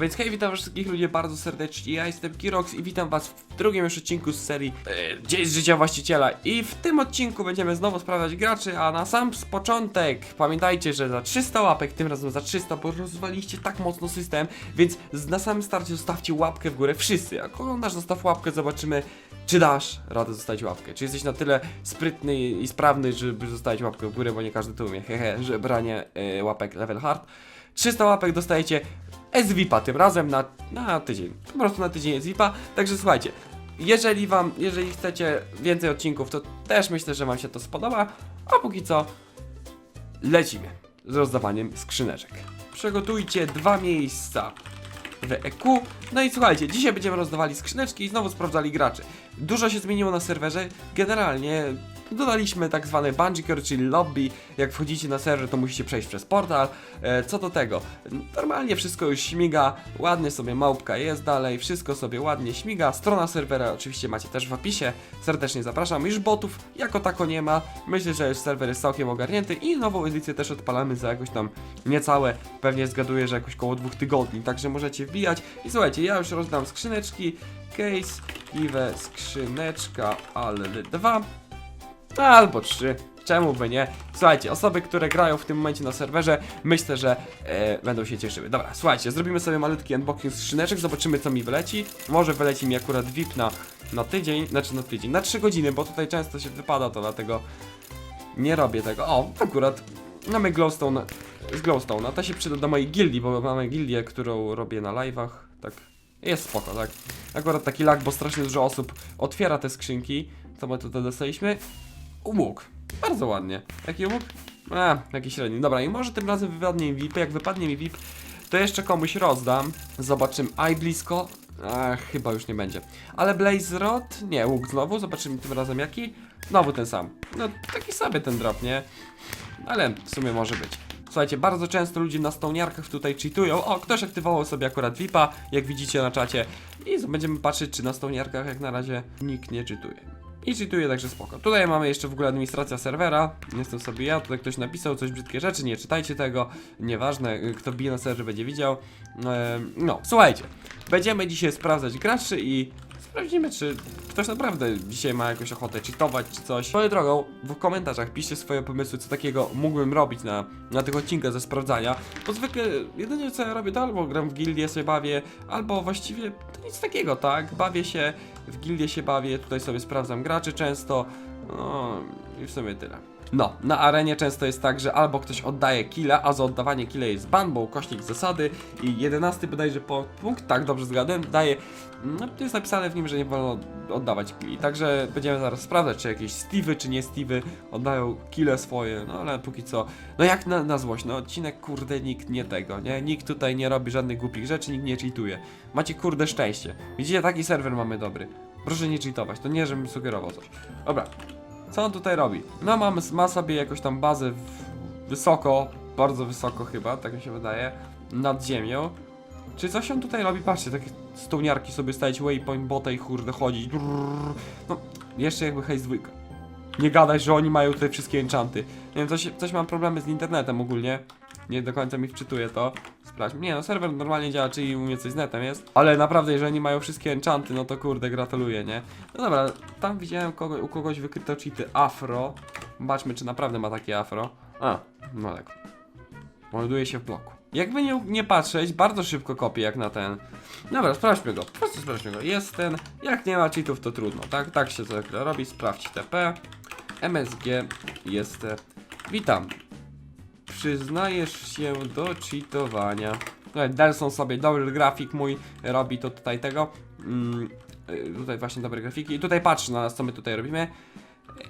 Więc hej, witam wszystkich ludzi bardzo serdecznie, ja jestem Kirox i witam was w drugim już odcinku z serii e, Dzień z życia właściciela. I w tym odcinku będziemy znowu sprawdzać graczy, a na sam początek pamiętajcie, że za 300 łapek, tym razem za 300, bo rozwaliście tak mocno system Więc na samym starcie zostawcie łapkę w górę, wszyscy, jak oglądasz zostaw łapkę, zobaczymy czy dasz radę zostawić łapkę? Czy jesteś na tyle sprytny i sprawny, żeby zostawić łapkę w górę, bo nie każdy to umie, hehe, że branie e, łapek level hard 300 łapek dostajecie SVIPa tym razem na, na tydzień. Po prostu na tydzień SVIPa. Także słuchajcie, jeżeli wam, jeżeli chcecie więcej odcinków, to też myślę, że wam się to spodoba. A póki co lecimy z rozdawaniem skrzyneczek. Przygotujcie dwa miejsca w EQ. No i słuchajcie, dzisiaj będziemy rozdawali skrzyneczki i znowu sprawdzali graczy. Dużo się zmieniło na serwerze. Generalnie dodaliśmy tak zwane Bungie czyli lobby. Jak wchodzicie na serwer, to musicie przejść przez portal. E, co do tego, normalnie wszystko już śmiga, ładnie sobie małpka jest dalej, wszystko sobie ładnie śmiga. Strona serwera oczywiście macie też w opisie. Serdecznie zapraszam. Już botów jako tako nie ma. Myślę, że już serwer jest całkiem ogarnięty i nową edycję też odpalamy za jakoś tam niecałe, pewnie zgaduję, że jakoś koło dwóch tygodni, także możecie wbijać. I słuchajcie, ja już rozdam skrzyneczki. Case, give skrzyneczka, ale dwa. Albo trzy. Czemu by nie? Słuchajcie, osoby, które grają w tym momencie na serwerze, myślę, że e, będą się cieszyły. Dobra, słuchajcie, zrobimy sobie malutki unboxing skrzyneczek, zobaczymy co mi wyleci. Może wyleci mi akurat VIP na, na tydzień, znaczy na tydzień, na 3 godziny, bo tutaj często się wypada to, dlatego nie robię tego. O, akurat mamy glowstone z glowstone'a, to się przyda do mojej gildii, bo mamy gildię, którą robię na live'ach, tak. Jest spoko, tak. Akurat taki lag, bo strasznie dużo osób otwiera te skrzynki. Co my tutaj dostaliśmy? Umóg. Bardzo ładnie. Jaki umóg? A, jaki średni. Dobra, i może tym razem wypadnie mi VIP. Jak wypadnie mi VIP, to jeszcze komuś rozdam. Zobaczymy. Aj blisko. Ach, chyba już nie będzie. Ale Blaze Rod? Nie, łuk znowu. Zobaczymy tym razem jaki. Znowu ten sam. No, taki sobie ten drop, nie? Ale w sumie może być. Słuchajcie, bardzo często ludzie na stoniarkach tutaj cheatują. O, ktoś aktywował sobie akurat VIPa, jak widzicie na czacie. I będziemy patrzeć, czy na stoniarkach jak na razie nikt nie cheatuje. I cheatuje, także spoko. Tutaj mamy jeszcze w ogóle administracja serwera. Jestem sobie ja, tutaj ktoś napisał coś brzydkie rzeczy, nie czytajcie tego. Nieważne, y, kto bije na serwerze będzie widział. No, słuchajcie. Będziemy dzisiaj sprawdzać graczy i sprawdzimy, czy ktoś naprawdę dzisiaj ma jakąś ochotę cheatować czy coś. Swoją drogą, w komentarzach piszcie swoje pomysły, co takiego mógłbym robić na, na tych odcinkach ze sprawdzania. Bo zwykle jedynie co ja robię, to albo gram w gildię, sobie bawię, albo właściwie to nic takiego, tak? Bawię się, w gildię się bawię, tutaj sobie sprawdzam graczy często. No i w sumie tyle. No, na arenie często jest tak, że albo ktoś oddaje killa, a za oddawanie killa jest ban, bo ukośnik zasady i 11 bodajże po punkt, tak dobrze zgadłem, daje, no jest napisane w nim, że nie wolno oddawać killi, także będziemy zaraz sprawdzać, czy jakieś Steve'y, czy nie Steve'y oddają kille swoje, no ale póki co, no jak na, na złość, no odcinek kurde nikt nie tego, nie, nikt tutaj nie robi żadnych głupich rzeczy, nikt nie cheatuje, macie kurde szczęście, widzicie, taki serwer mamy dobry, proszę nie cheatować, to nie, żebym sugerował coś, dobra, co on tutaj robi? No mam, ma sobie jakąś tam bazę w, wysoko, bardzo wysoko chyba, tak mi się wydaje, nad ziemią. Czy coś on tutaj robi? Patrzcie, takie stołniarki sobie stawić waypoint bota i kurde chodzić. No, jeszcze jakby hejs dwójka. Nie gadaj, że oni mają tutaj wszystkie enchanty. Nie wiem, coś, coś mam problemy z internetem ogólnie. Nie do końca mi wczytuje to. Nie no, serwer normalnie działa, czyli u mnie coś z netem jest. Ale naprawdę, jeżeli mają wszystkie enchanty, no to kurde, gratuluję, nie? No dobra, tam widziałem kogo, u kogoś wykryto cheaty afro. Zobaczmy, czy naprawdę ma takie afro. A, no tak. Melduje się w bloku. Jakby nie, nie patrzeć, bardzo szybko kopię jak na ten. Dobra, sprawdźmy go. Po prostu sprawdźmy go. Jest ten. Jak nie ma cheatów, to trudno, tak? Tak się to robi. Sprawdź TP. MSG jest. e, Witam. Przyznajesz się do cheatowania. Delson sobie dobry grafik mój robi to tutaj tego. Mm, y, tutaj właśnie dobre grafiki. I tutaj patrz na nas, co my tutaj robimy.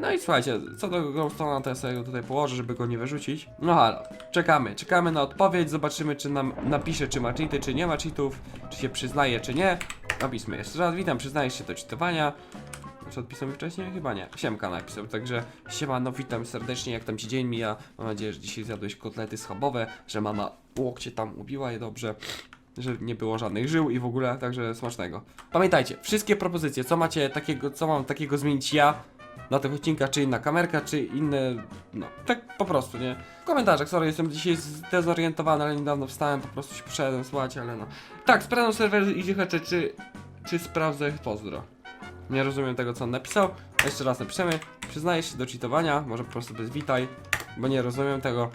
No i słuchajcie, co do Glowstone'a to ja sobie go tutaj położę, żeby go nie wyrzucić. No halo, czekamy, czekamy na odpowiedź, zobaczymy czy nam napisze, czy ma cheaty, czy nie ma cheatów, czy się przyznaje, czy nie. Napismy jeszcze raz, witam, przyznajesz się do cheatowania. Czy odpisał mi wcześniej? Chyba nie. Siemka napisał, także siema, no witam serdecznie, jak tam ci dzień mija. Mam nadzieję, że dzisiaj zjadłeś kotlety schabowe, że mama łokcie tam ubiła je dobrze że nie było żadnych żył i w ogóle, także smacznego. Pamiętajcie, wszystkie propozycje, co macie takiego, co mam takiego zmienić ja, na tych odcinkach, czy inna kamerka, czy inne, no, tak po prostu, nie? W komentarzach, sorry, jestem dzisiaj zdezorientowany, ale niedawno wstałem, po prostu się poszedłem, słuchajcie, ale no. Tak, sprawdzam serwer i czy, czy sprawdzę, pozdro. Nie rozumiem tego, co on napisał. Jeszcze raz napiszemy. Przyznajesz się do cheatowania, może po prostu bez witaj, bo nie rozumiem tego.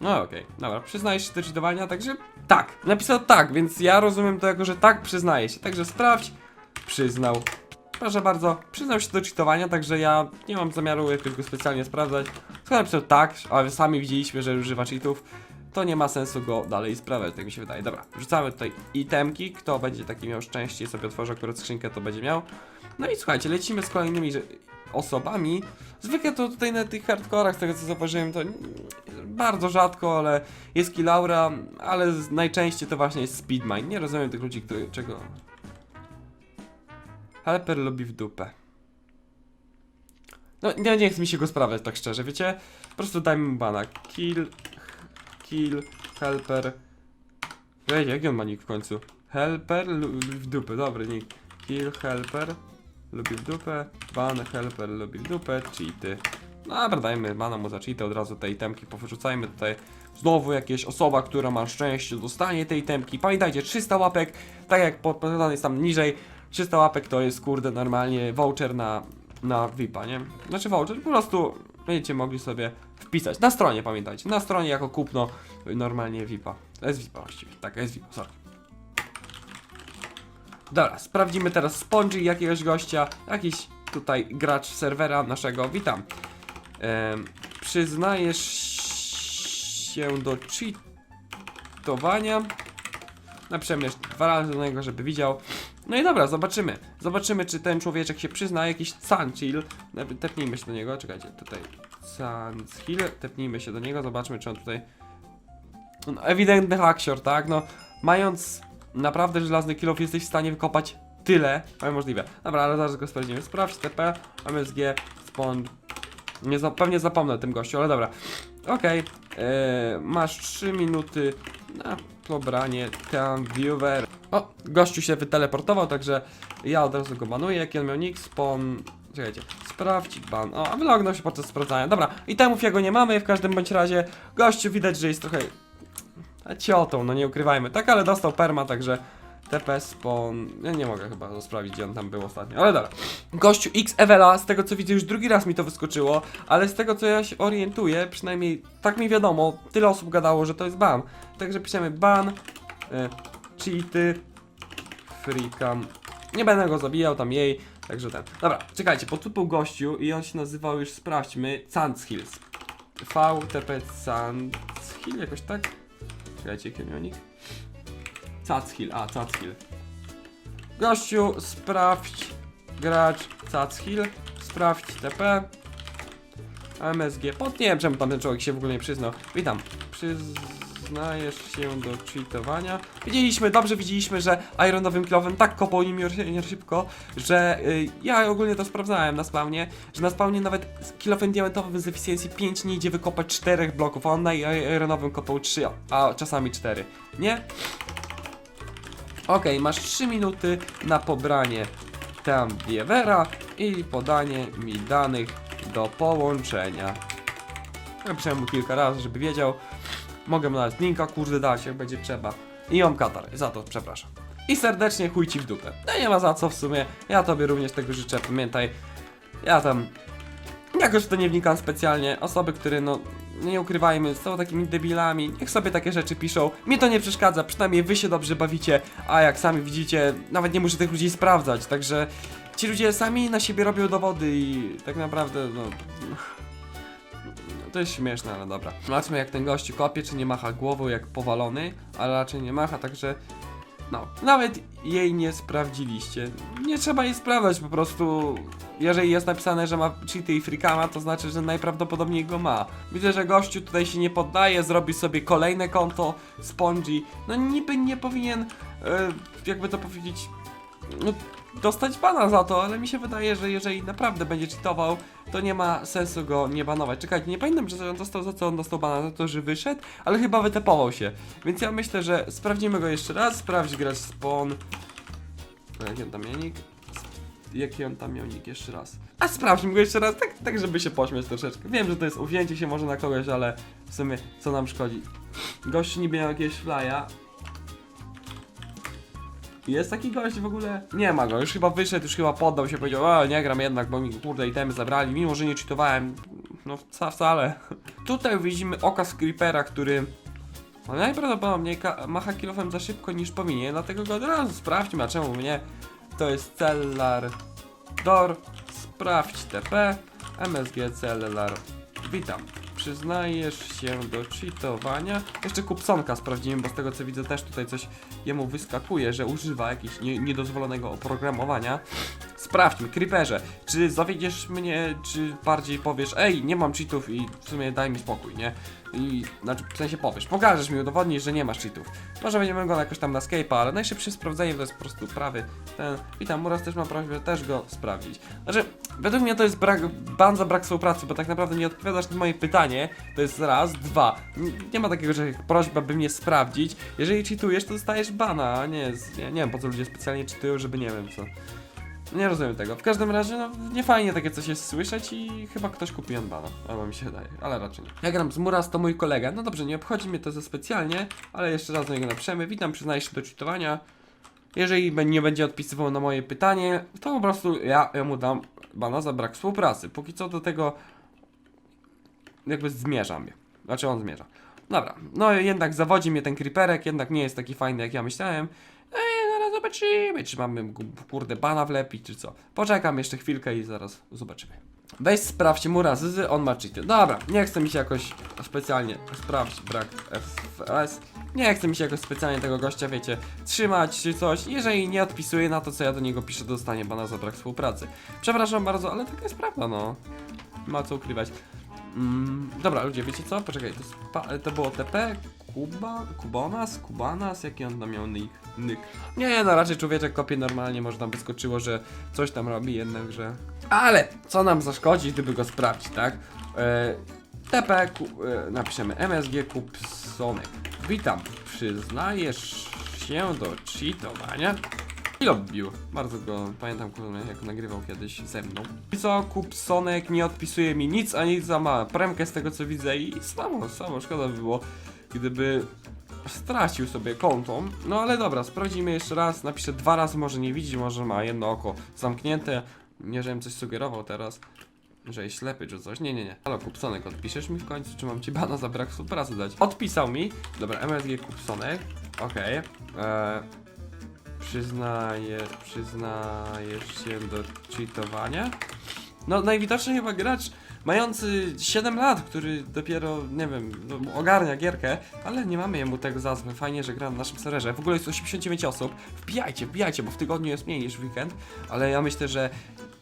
No okej, dobra, przyznajesz się do cheatowania, także tak, napisał tak, więc ja rozumiem to jako, że tak przyznaje się, także sprawdź, przyznał. Proszę bardzo, przyznał się do cheatowania, także ja nie mam zamiaru jakoś go specjalnie sprawdzać. Skoro napisał tak, ale sami widzieliśmy, że używa cheatów, to nie ma sensu go dalej sprawdzać, tak mi się wydaje. Dobra, wrzucamy tutaj itemki, kto będzie taki miał szczęście sobie otworzy akurat skrzynkę, to będzie miał. No i słuchajcie, lecimy z kolejnymi osobami. Zwykle to tutaj na tych hardkorach, z tego co zauważyłem, to bardzo rzadko, ale jest Kilaura, ale najczęściej to właśnie jest Speedmine. Nie rozumiem tych ludzi, którzy czego... Helper lubi w dupę. No, nie, nie chce mi się go sprawdzać, tak szczerze, wiecie? Po prostu dajmy mu bana. Kill, kill, helper. Ej, jaki on ma nick w końcu? Helper lubi w dupę, dobry nick. Kill, helper, lubi w dupę. Ban, helper, lubi w dupę, cheaty. Dobra, dajmy bana mu za cheaty, od razu te itemki powyrzucajmy tutaj. Znowu jakieś osoba, która ma szczęście, dostanie tej itemki. Pamiętajcie, 300 łapek, tak jak podpowiadane jest tam niżej. 300 łapek to jest, kurde, normalnie voucher na, na VIPa, nie? Znaczy voucher, po prostu będziecie mogli sobie wpisać. Na stronie, pamiętajcie, na stronie jako kupno normalnie VIPa. Jest VIPa właściwie, tak, jest VIPa, sorry. Dobra, sprawdzimy teraz Spongy jakiegoś gościa, jakiś tutaj gracz serwera naszego, witam. Em, przyznajesz się do cheatowania. Napiszemy jeszcze dwa razy do niego, żeby widział. No i dobra, zobaczymy. Zobaczymy, czy ten człowieczek się przyzna. Jakiś Sanchil. Tepnijmy się do niego, czekajcie, tutaj. Sanchil, tepnijmy się do niego, zobaczmy, czy on tutaj... No, ewidentny haksior, tak? No, mając naprawdę żelazny kilof, jesteś w stanie wykopać tyle, ale możliwe. Dobra, ale zaraz go sprawdzimy. Sprawdź TP, MSG, spawn. Nie za, pewnie zapomnę o tym gościu, ale dobra. Okej, e, masz 3 minuty na pobranie tam viewer. O, gościu się wyteleportował, także ja od razu go banuję. Jaki on miał nick? Spawn. Czekajcie, sprawdź ban. O, wylognął się podczas sprawdzania. Dobra, i temów jego nie mamy, w każdym bądź razie gościu widać, że jest trochę ciotą, no nie ukrywajmy. Tak, ale dostał perma, także TP spawn. Ja nie mogę chyba sprawdzić, gdzie on tam był ostatnio, ale dobra. Gościu X Evela, z tego co widzę, już drugi raz mi to wyskoczyło, ale z tego co ja się orientuję, przynajmniej tak mi wiadomo, tyle osób gadało, że to jest ban. Także piszemy ban, e, cheaty, freakam. Nie będę go zabijał, tam jej, także ten. Dobra, czekajcie, tu był gościu i on się nazywał już, sprawdźmy, Sandhills. VTP Sandshill, jakoś tak? Czekajcie, jaki miał a Cackhill. Gościu, sprawdź gracz Cackhill, sprawdź TP. MSG, pod nie wiem czemu tam ten człowiek się w ogóle nie przyznał. Witam, przyznajesz się do cheatowania. Widzieliśmy, dobrze widzieliśmy, że Ironowym kilowem tak kopał nim szybko, że y, ja ogólnie to sprawdzałem na spawnie, że na spawnie nawet z kilofem diamentowym z efficiency 5 nie idzie wykopać 4 bloków, a on na Ironowym kopał 3, a czasami 4, nie? Okej, masz 3 minuty na pobranie tam Biewera i podanie mi danych do połączenia. Napisałem mu kilka razy, żeby wiedział. Mogę mu nawet linka, kurde, dać, jak będzie trzeba. I mam katar, za to przepraszam. I serdecznie chuj ci w dupę. No nie ma za co w sumie, ja tobie również tego życzę, pamiętaj. Ja tam jakoś to nie wnikam specjalnie. Osoby, które no, nie ukrywajmy, są takimi debilami, niech sobie takie rzeczy piszą. Mnie to nie przeszkadza, przynajmniej wy się dobrze bawicie, a jak sami widzicie, nawet nie muszę tych ludzi sprawdzać, także ci ludzie sami na siebie robią dowody i tak naprawdę, no... To jest śmieszne, ale dobra. Zobaczmy jak ten gościu kopie, czy nie macha głową jak powalony, ale raczej nie macha, także... No, nawet jej nie sprawdziliście. Nie trzeba jej sprawdzać, po prostu jeżeli jest napisane, że ma cheaty i freakama, to znaczy, że najprawdopodobniej go ma. Widzę, że gościu tutaj się nie poddaje, zrobi sobie kolejne konto Spongy. No niby nie powinien, e, jakby to powiedzieć, no, dostać bana za to, ale mi się wydaje, że jeżeli naprawdę będzie cheatował, to nie ma sensu go nie banować. Czekajcie, nie pamiętam, że on dostał za co on dostał bana, za to, że wyszedł, ale chyba wytepował się. Więc ja myślę, że sprawdzimy go jeszcze raz. Sprawdź grać spawn. Jaki on tam miał jaki on tam miał jeszcze raz. A sprawdźmy go jeszcze raz, tak, tak żeby się pośmiać troszeczkę. Wiem, że to jest uwzięcie się może na kogoś, ale w sumie co nam szkodzi. Gość niby miał jakiegoś flya. Jest taki gość w ogóle? Nie ma go, już chyba wyszedł, już chyba poddał się, powiedział, o nie gram jednak, bo mi kurde itemy zabrali, mimo że nie cheatowałem. No wca- wcale. Tutaj widzimy oka Creepera, który no najprawdopodobniej macha kilofem za szybko niż powinien, dlatego go od razu sprawdźmy, a czemu nie? To jest Cellar Dor, sprawdź TP, MSG Cellar, witam. Przyznajesz się do cheatowania. Jeszcze Kupsonka sprawdzimy, bo z tego co widzę też tutaj coś jemu wyskakuje, że używa jakiegoś nie, niedozwolonego oprogramowania. Sprawdźmy, Creeperze, czy zawiedziesz mnie, czy bardziej powiesz, ej, nie mam cheatów i w sumie daj mi spokój, nie? I, znaczy, w sensie powiesz, pokażesz mi, udowodnisz, że nie masz cheatów. Może będziemy go jakoś tam na Skype'a, ale najszybsze sprawdzenie to jest po prostu prawy ten. Witam, Muras też ma prośbę też go sprawdzić. Znaczy, według mnie to jest brak, ban brak współpracy, bo tak naprawdę nie odpowiadasz na moje pytanie, to jest raz, dwa. N- Nie ma takiego, że prośba, by mnie sprawdzić. Jeżeli cheatujesz, to dostajesz bana, a nie, nie, nie wiem po co ludzie specjalnie cheatują, żeby nie wiem co. Nie rozumiem tego. W każdym razie, no, nie fajnie takie coś jest słyszeć i chyba ktoś kupił bana. Albo mi się wydaje, ale raczej nie. Ja gram z Muras, to mój kolega. No dobrze, nie obchodzi mnie to za specjalnie, ale jeszcze raz do niego napiszemy. Witam, przyznaję się do cheatowania. Jeżeli nie będzie odpisywał na moje pytanie, to po prostu ja, ja mu dam bana za brak współpracy. Póki co do tego jakby zmierzam. Znaczy on zmierza. Dobra, no jednak zawodzi mnie ten creeperek, jednak nie jest taki fajny jak ja myślałem. Zobaczymy, czy mamy kurde bana wlepić, czy co. Poczekam jeszcze chwilkę i zaraz zobaczymy. Weź sprawdź mu razy, on ma cheaty. Dobra, nie chce mi się jakoś specjalnie sprawdź brak FPS. Nie chce mi się jakoś specjalnie tego gościa, wiecie, trzymać czy coś. Jeżeli nie odpisuje na to, co ja do niego piszę, dostanie bana za brak współpracy. Przepraszam bardzo, ale taka jest prawda, no. Ma co ukrywać. Mm, dobra, ludzie, wiecie co? Poczekaj, to, to było TP, Kuba, Kubonas, Kubanas, jaki on tam miał nick? nick. Nie, no raczej człowieczek kopie normalnie, może tam wyskoczyło, że coś tam robi jednak, że... Ale, co nam zaszkodzi, gdyby go sprawdzić, tak? E, TP, e, napiszemy MSG Kupsonek. Witam, przyznajesz się do cheatowania? I lubił. Bardzo go pamiętam, jak nagrywał kiedyś ze mną. I co, Kupsonek nie odpisuje mi nic, a nic za ma premkę z tego co widzę i samo, samo, szkoda by było, gdyby stracił sobie konto. No ale dobra, sprawdzimy jeszcze raz, napiszę dwa razy, może nie widzi, może ma jedno oko zamknięte. Nie, żebym coś sugerował teraz. Że jest ślepy czy coś. Nie, nie, nie. Halo, Kupsonek, odpiszesz mi w końcu, czy mam ci bana za brak współpracy dać? Odpisał mi. Dobra, MSG Kupsonek. Okej. Eee, Przyznaje, przyznajesz się do cheatowania? No, najwidoczniej chyba gracz mający 7 lat, który dopiero, nie wiem, no, ogarnia gierkę, ale nie mamy jemu tego za złe. Fajnie, że gra na naszym serwerze. W ogóle jest 89 osób. Wbijajcie, wbijajcie, bo w tygodniu jest mniej niż w weekend, ale ja myślę, że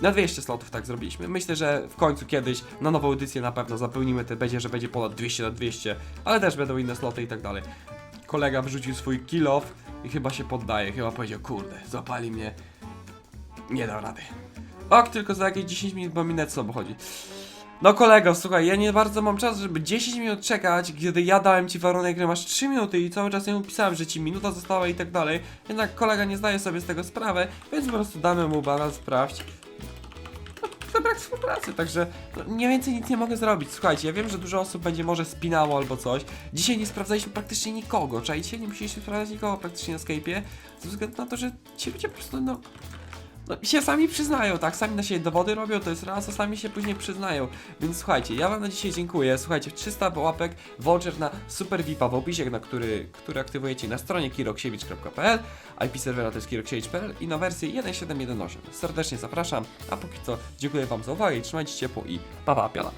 na 200 slotów tak zrobiliśmy. Myślę, że w końcu kiedyś na nową edycję na pewno zapełnimy te, będzie, że będzie ponad 200 na 200, ale też będą inne sloty i tak dalej. Kolega wrzucił swój kill off i chyba się poddaje, chyba powiedział, kurde, zapali mnie, nie dał rady. Ok, tylko za jakieś 10 minut, bo mi net chodzi. No kolego, słuchaj, ja nie bardzo mam czas, żeby 10 minut czekać, kiedy ja dałem ci warunek, że masz 3 minuty i cały czas mu pisałem, że ci minuta została i tak dalej. Jednak kolega nie zdaje sobie z tego sprawy, więc po prostu damy mu balans, sprawdź. No, to brak współpracy, także no, mniej więcej nic nie mogę zrobić. Słuchajcie, ja wiem, że dużo osób będzie może spinało albo coś. Dzisiaj nie sprawdzaliśmy praktycznie nikogo, czajcie? Nie musieliśmy sprawdzać nikogo praktycznie na Skype'ie, ze względu na to, że ci ludzie po prostu, no, no, się sami przyznają, tak? Sami na siebie dowody robią, to jest raz, a sami się później przyznają. Więc słuchajcie, ja wam na dzisiaj dziękuję. Słuchajcie, 300 łapek, voucher na Super VIPa w opisie, na który, który aktywujecie na stronie kiroksiewicz.pl, IP serwera to jest kiroksiewicz.pl i na wersję 1.7.1.8. Serdecznie zapraszam, a póki co dziękuję wam za uwagę, trzymajcie się ciepło i pa pa, piana.